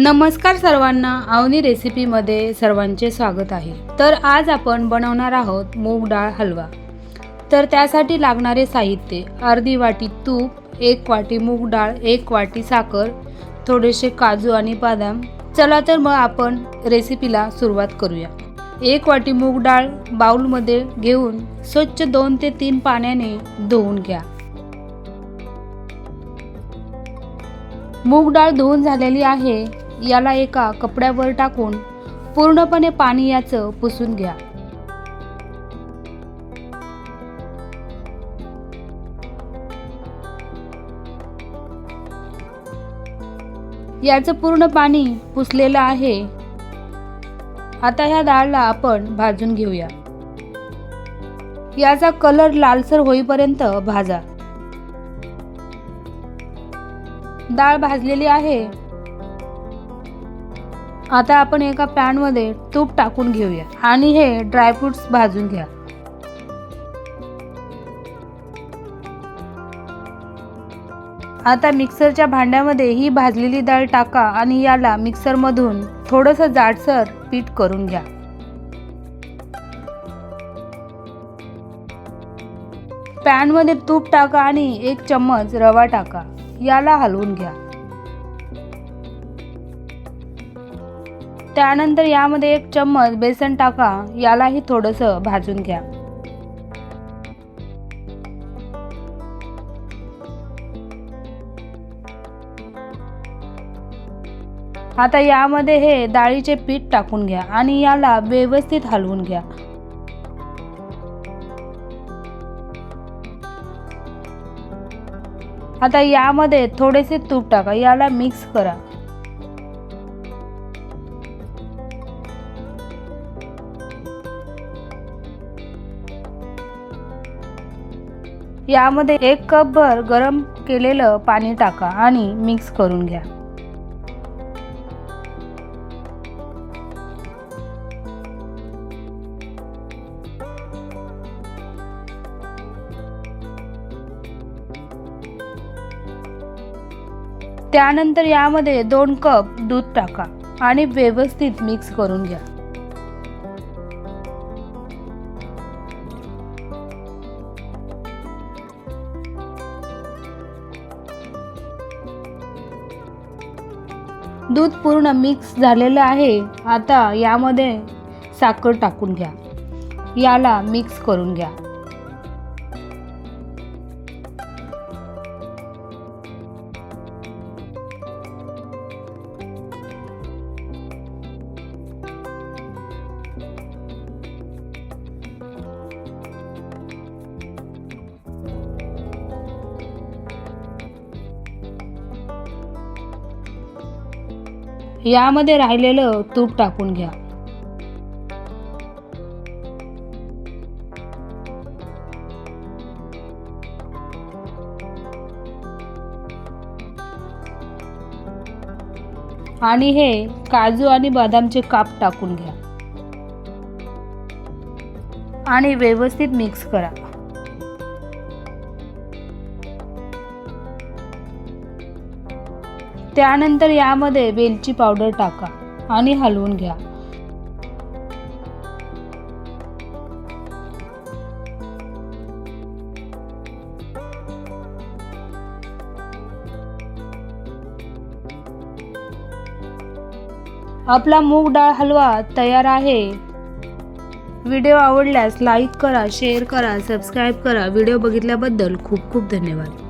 नमस्कार सर्वांना आवनी रेसिपीमध्ये सर्वांचे स्वागत आहे. तर आज आपण बनवणार आहोत मूग डाळ हलवा. तर त्यासाठी लागणारे साहित्य अर्धी वाटी तूप एक वाटी मूग डाळ एक वाटी साखर थोडेसे काजू आणि बदाम. चला तर मग आपण रेसिपीला सुरुवात करूया. एक वाटी मूग डाळ बाऊलमध्ये घेऊन स्वच्छ दोन ते तीन पाण्याने धुवून घ्या. मूग डाळ धुवून झालेली आहे. याला एका कपड्यावर टाकून पूर्णपणे पाणी याचं पुसून घ्या. याचं पूर्ण पाणी पुसलेलं आहे. आता ह्या डाळला आपण भाजून घेऊया. याचा कलर लालसर होईपर्यंत भाजा. डाळ भाजलेली आहे. आता आपण एका पॅनमध्ये तूप टाकून घेऊया आणि हे ड्रायफ्रुट्स भाजून घ्या. आता मिक्सरच्या भांड्यामध्ये ही भाजलेली डाळ टाका आणि याला मिक्सरमधून थोडंसं जाडसर पीठ करून घ्या. पॅनमध्ये तूप टाका आणि एक चम्मच रवा टाका. याला हलवून घ्या. त्यानंतर यामध्ये एक चम्मच बेसन टाका यालाही थोडंसं भाजून घ्या. आता यामध्ये हे डाळीचे पीठ टाकून घ्या आणि याला व्यवस्थित हलवून घ्या. आता यामध्ये थोडेसे तूप टाका याला मिक्स करा. यामध्ये एक कप भर गरम केलेलं पाणी टाका आणि मिक्स करून घ्या. त्यानंतर यामध्ये दोन कप दूध टाका आणि व्यवस्थित मिक्स करून घ्या. दूध पूर्ण मिक्स झालेलं आहे. आता यामध्ये साखर टाकून घ्या. याला मिक्स करून घ्या. यामध्ये राहिलेलं तूप टाकून घ्या. आणि हे काजू आणि बदामचे काप टाकून घ्या. आणि व्यवस्थित मिक्स करा. त्यानंतर यामध्ये वेलची पावडर टाका आणि हलवून घ्या. आपला मूग डाळ हलवा तयार आहे. व्हिडिओ आवडल्यास लाईक करा शेअर करा सबस्क्राईब करा. व्हिडिओ बघितल्याबद्दल खूप खूप धन्यवाद.